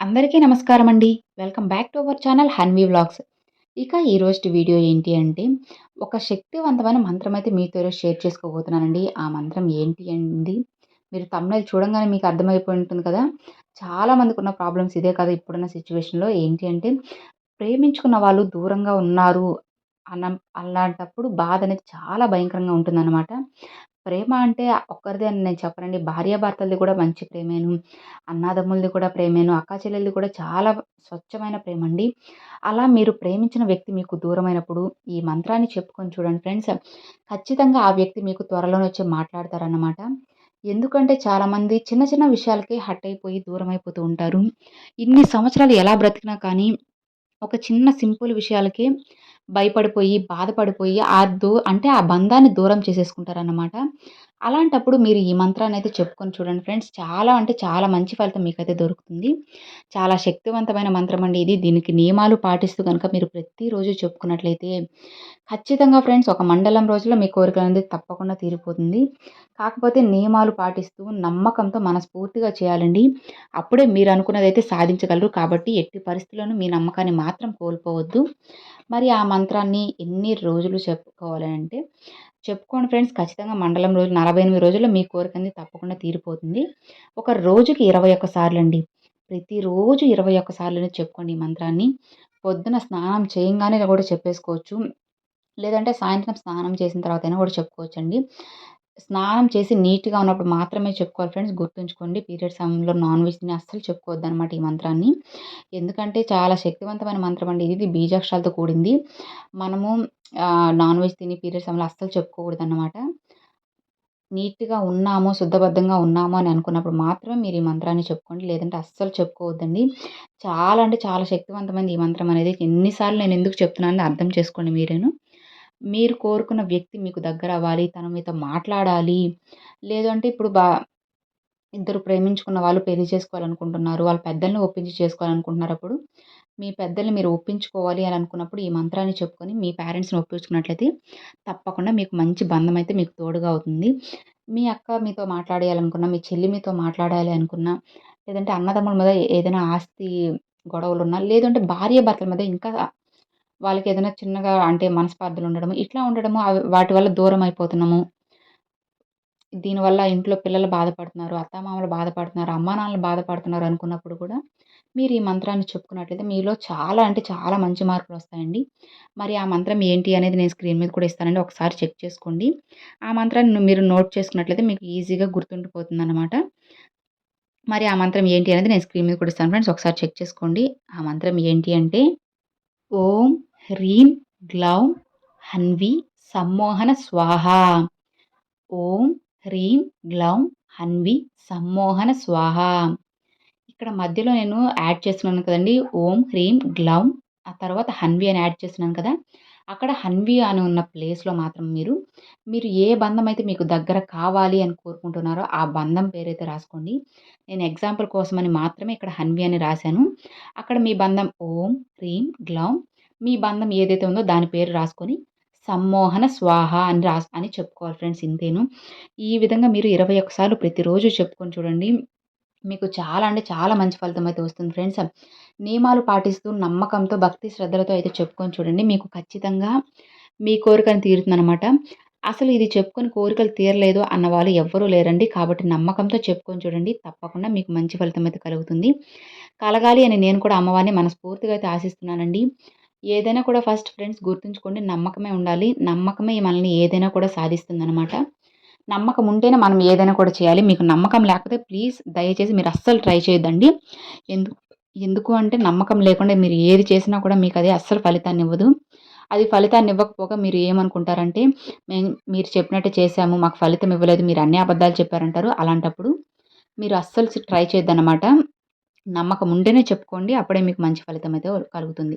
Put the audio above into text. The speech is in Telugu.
అందరికీ నమస్కారం అండి welcome back to our channel Hanvi vlogs ఇక ఈరోజు వీడియో ఏంటి అంటే ఒక శక్తివంతమైన మంత్రం అయితే మీతో షేర్ చేసుకోబోతున్నానండి. ఆ మంత్రం ఏంటి అండి? మీరు తమిళ చూడంగానే మీకు అర్థమైపోయి ఉంటుంది కదా? చాలా మందికి ఉన్న ప్రాబ్లమ్స్ ఇదే కదా ఇప్పుడున్న సిచ్యువేషన్లో ఏంటి అంటే ప్రేమించుకున్న వాళ్ళు దూరంగా ఉన్నారు అన్న అలాంటప్పుడు బాధ అనేది చాలా భయంకరంగా ఉంటుందన్నమాట. ప్రేమ అంటే ఒక్కరిదే అని నేను చెప్పనండి. భార్యాభర్తలది కూడా మంచి ప్రేమేను. అన్నాదమ్ములది కూడా ప్రేమేను. అక్కా చెల్లెలది కూడా చాలా స్వచ్ఛమైన ప్రేమ అండి అలా మీరు ప్రేమించిన వ్యక్తి మీకు దూరమైనప్పుడు ఈ మంత్రాన్ని చెప్పుకొని చూడండి ఫ్రెండ్స్. ఖచ్చితంగా ఆ వ్యక్తి మీకు త్వరలోనే వచ్చి మాట్లాడతారన్నమాట. ఎందుకంటే చాలామంది చిన్న చిన్న విషయాలకే హట్ అయిపోయి దూరం అయిపోతూ ఉంటారు. ఇన్ని సంవత్సరాలు ఎలా బ్రతికినా కానీ ఒక చిన్న సింపుల్ విషయాలకే భయపడిపోయి బాధపడిపోయి ఆ దూ అంటే ఆ బంధాన్ని దూరం చేసేసుకుంటారన్నమాట. అలాంటప్పుడు మీరు ఈ మంత్రాన్ని అయితే చెప్పుకొని చూడండి ఫ్రెండ్స్. చాలా అంటే చాలా మంచి ఫలితం మీకైతే దొరుకుతుంది. చాలా శక్తివంతమైన మంత్రం అండి ఇది. దీనికి నియమాలు పాటిస్తూ కనుక మీరు ప్రతిరోజు చెప్పుకున్నట్లయితే ఖచ్చితంగా ఫ్రెండ్స్ ఒక మండలం రోజుల్లో మీ కోరిక అనేది తప్పకుండా తీరిపోతుంది. కాకపోతే నియమాలు పాటిస్తూ నమ్మకంతో మనస్ఫూర్తిగా చేయాలండి. అప్పుడే మీరు అనుకున్నది అయితే సాధించగలరు. కాబట్టి ఎట్టి పరిస్థితుల్లోనూ మీ నమ్మకాన్ని మాత్రం కోల్పోవద్దు. మరి ఆ మంత్రాన్ని ఎన్ని రోజులు చెప్పుకోవాలంటే చెప్పుకోండి ఫ్రెండ్స్ ఖచ్చితంగా మండలం రోజు నలభై ఎనిమిది రోజుల్లో మీ కోరిక అనేది తప్పకుండా తీరిపోతుంది. ఒక రోజుకి ఇరవై ఒక్క సార్లు అండి ప్రతిరోజు ఇరవై ఒక్క సార్లు చెప్పుకోండి ఈ మంత్రాన్ని. పొద్దున స్నానం చేయంగానే కూడా చెప్పేసుకోవచ్చు. లేదంటే సాయంత్రం స్నానం చేసిన తర్వాత అయినా కూడా చెప్పుకోవచ్చండి. స్నానం చేసి నీట్గా ఉన్నప్పుడు మాత్రమే చెప్పుకోవాలి ఫ్రెండ్స్. గుర్తుంచుకోండి పీరియడ్ సమయంలో నాన్ వెజ్ని అస్సలు చెప్పుకోవద్దు అనమాట ఈ మంత్రాన్ని. ఎందుకంటే చాలా శక్తివంతమైన మంత్రం అండి. ఇది బీజాక్షరాలతో కూడింది. మనము నాన్ వెజ్ తిని పీరియడ్ సమయంలో అస్సలు చెప్పుకోకూడదు అనమాట నీట్గా ఉన్నాము శుద్ధబద్ధంగా ఉన్నాము అని అనుకున్నప్పుడు మాత్రమే మీరు ఈ మంత్రాన్ని చెప్పుకోండి. లేదంటే అస్సలు చెప్పుకోవద్దండి. చాలా అంటే చాలా శక్తివంతమైనది ఈ మంత్రం అనేది. ఎన్నిసార్లు నేను ఎందుకు చెప్తున్నానని అర్థం చేసుకోండి మీరేను. మీరు కోరుకున్న వ్యక్తి మీకు దగ్గర అవ్వాలి తను మీతో మాట్లాడాలి. లేదంటే ఇప్పుడు బా ఇద్దరు ప్రేమించుకున్న వాళ్ళు పెళ్ళి చేసుకోవాలనుకుంటున్నారు వాళ్ళ పెద్దల్ని ఒప్పించి చేసుకోవాలనుకుంటున్నారు అప్పుడు మీ పెద్దల్ని మీరు ఒప్పించుకోవాలి అని అనుకున్నప్పుడు ఈ మంత్రాన్ని చెప్పుకొని మీ పేరెంట్స్ని ఒప్పించుకున్నట్లయితే తప్పకుండా మీకు మంచి బంధం అయితే మీకు తోడుగా అవుతుంది. మీ అక్క మీతో మాట్లాడేయాలనుకున్నా మీ చెల్లి మీతో మాట్లాడాలి అనుకున్నా లేదంటే అన్నదమ్ముల మీద ఏదైనా ఆస్తి గొడవలు ఉన్నా లేదంటే భార్య భర్తల మీద ఇంకా వాళ్ళకి ఏదైనా చిన్నగా అంటే మనస్పార్థలు ఉండడము ఇట్లా ఉండడము వాటి వల్ల దూరం అయిపోతున్నాము దీనివల్ల ఇంట్లో పిల్లలు బాధపడుతున్నారు అత్తమామలు బాధపడుతున్నారు అమ్మా నాన్నలు బాధపడుతున్నారు అనుకున్నప్పుడు కూడా మీరు ఈ మంత్రాన్ని చెప్పుకున్నట్లయితే మీలో చాలా అంటే చాలా మంచి మార్పులు వస్తాయండి. మరి ఆ మంత్రం ఏంటి అనేది నేను స్క్రీన్ మీద కూడా ఇస్తానండి ఒకసారి చెక్ చేసుకోండి. ఆ మంత్రాన్ని మీరు నోట్ చేసుకున్నట్లయితే మీకు ఈజీగా గుర్తుండిపోతుంది అనమాట మరి ఆ మంత్రం ఏంటి అనేది నేను స్క్రీన్ మీద కూడా ఇస్తాను ఫ్రెండ్స్. ఒకసారి చెక్ చేసుకోండి. ఆ మంత్రం ఏంటి అంటే ఓం హ్రీం గ్లౌం హన్వి సమ్మోహన స్వాహ ఓం హ్రీం గ్లౌం హన్వి సమ్మోహన స్వాహ ఇక్కడ మధ్యలో నేను యాడ్ చేస్తున్నాను కదండి. ఓం హ్రీం గ్లౌం ఆ తర్వాత హన్వి అని యాడ్ చేస్తున్నాను కదా. అక్కడ హన్వి అని ఉన్న ప్లేస్లో మాత్రం మీరు మీరు ఏ బంధం అయితే మీకు దగ్గర కావాలి అని కోరుకుంటున్నారో ఆ బంధం పేరైతే రాసుకోండి. నేను ఎగ్జాంపుల్ కోసమని మాత్రమే ఇక్కడ హన్వి అని రాశాను. అక్కడ మీ బంధం ఓం హ్రీం గ్లౌం మీ బంధం ఏదైతే ఉందో దాని పేరు రాసుకొని సమ్మోహన స్వాహ అని రాస్ అని చెప్పుకోవాలి ఫ్రెండ్స్ ఇంతేను. ఈ విధంగా మీరు ఇరవై ఒకసార్లు ప్రతిరోజు చెప్పుకొని చూడండి. మీకు చాలా అంటే చాలా మంచి ఫలితం అయితే వస్తుంది ఫ్రెండ్స్. నియమాలు పాటిస్తూ నమ్మకంతో భక్తి శ్రద్ధలతో అయితే చెప్పుకొని చూడండి. మీకు ఖచ్చితంగా మీ కోరికను తీరుతుందనమాట అసలు ఇది చెప్పుకొని కోరికలు తీరలేదు అన్న వాళ్ళు ఎవ్వరూ లేరండి. కాబట్టి నమ్మకంతో చెప్పుకొని చూడండి. తప్పకుండా మీకు మంచి ఫలితం అయితే కలుగుతుంది. కలగాలి అని నేను కూడా అమ్మవారిని మనస్ఫూర్తిగా అయితే ఆశిస్తున్నానండి. ఏదైనా కూడా ఫస్ట్ ఫ్రెండ్స్ గుర్తుంచుకోండి నమ్మకమే ఉండాలి. నమ్మకమే మనల్ని ఏదైనా కూడా సాధిస్తుంది అనమాట నమ్మకం ఉంటేనే మనం ఏదైనా కూడా చేయాలి. మీకు నమ్మకం లేకపోతే ప్లీజ్ దయచేసి మీరు అస్సలు ట్రై చేయొద్దండి. ఎందుకు ఎందుకు అంటే నమ్మకం లేకుండా మీరు ఏది చేసినా కూడా మీకు అది అస్సలు ఫలితాన్ని ఇవ్వదు. అది ఫలితాన్ని ఇవ్వకపోగా మీరు ఏమనుకుంటారంటే మేము మీరు చెప్పినట్టు చేశాము మాకు ఫలితం ఇవ్వలేదు మీరు అన్ని అబద్ధాలు చెప్పారంటారు. అలాంటప్పుడు మీరు అస్సలు ట్రై చేయొద్దన్నమాట. నమ్మకం ఉంటేనే చెప్పుకోండి అప్పుడే మీకు మంచి ఫలితం అయితే కలుగుతుంది.